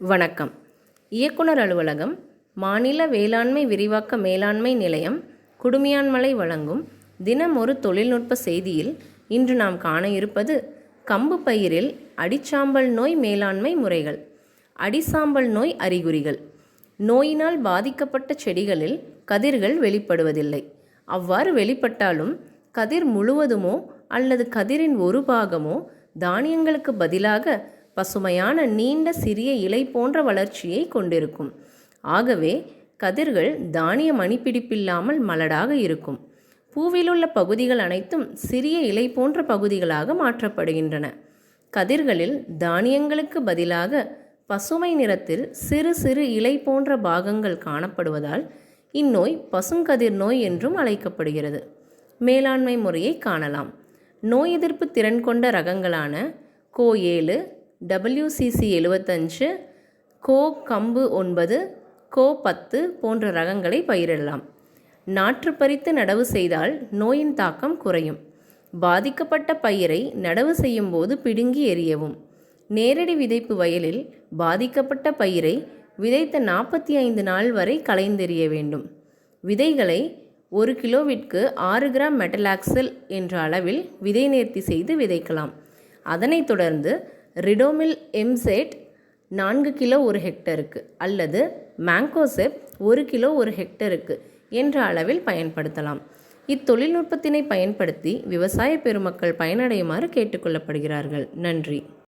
வணக்கம். இயக்குனர் அலுவலகம் மாநில வேளாண்மை விரிவாக்க மேலாண்மை நிலையம் குடுமியான்மலை வழங்கும் தினம் ஒரு தொழில்நுட்ப செய்தியில் இன்று நாம் காண இருப்பது கம்பு பயிரில் அடிச்சாம்பல் நோய் மேலாண்மை முறைகள் அடிசாம்பல் நோய் அறிகுறிகள். நோயினால் பாதிக்கப்பட்ட செடிகளில் கதிர்கள் வெளிப்படுவதில்லை. அவ்வாறு வெளிப்பட்டாலும் கதிர் முழுவதுமோ அல்லது கதிரின் ஒரு பாகமோ தானியங்களுக்கு பதிலாக பசுமையான நீண்ட சிறிய இலை போன்ற வளர்ச்சியை கொண்டிருக்கும். ஆகவே கதிர்கள் தானிய மணிப்பிடிப்பில்லாமல் மலடாக இருக்கும். பூவிலுள்ள பகுதிகள் அனைத்தும் சிறிய இலை போன்ற பகுதிகளாக மாற்றப்படுகின்றன. கதிர்களில் தானியங்களுக்கு பதிலாக பசுமை நிறத்தில் சிறு சிறு இலை போன்ற பாகங்கள் காணப்படுவதால் இந்நோய் பசுங்கதிர் நோய் என்றும் அழைக்கப்படுகிறது. மேலாண்மை முறையை காணலாம். நோய் எதிர்ப்பு திறன் கொண்ட ரகங்களான கோ ஏழு டபிள்யூசிசி எழுபத்தஞ்சு கோ கம்பு ஒன்பது கோ பத்து போன்ற ரகங்களை பயிரிடலாம். நாற்று பறித்து நடவு செய்தால் நோயின் தாக்கம் குறையும். பாதிக்கப்பட்ட பயிரை நடவு செய்யும் போது பிடுங்கி எறியவும். நேரடி விதைப்பு வயலில் பாதிக்கப்பட்ட பயிரை விதைத்த நாற்பத்தி ஐந்து நாள் வரை களைந்தெறிய வேண்டும். விதைகளை ஒரு கிலோவிற்கு ஆறு கிராம் மெட்டலாக்சல் என்ற அளவில் விதை நேர்த்தி செய்து விதைக்கலாம். அதனைத் தொடர்ந்து ரிடோமில் எம்செட் நான்கு கிலோ ஒரு ஹெக்டருக்கு அல்லது மேங்கோசெப் ஒரு கிலோ ஒரு ஹெக்டருக்கு என்ற அளவில் பயன்படுத்தலாம். இத்தொழில்நுட்பத்தினை பயன்படுத்தி விவசாய பெருமக்கள் பயனடையுமாறு கேட்டுக்கொள்ளப்படுகிறார்கள். நன்றி.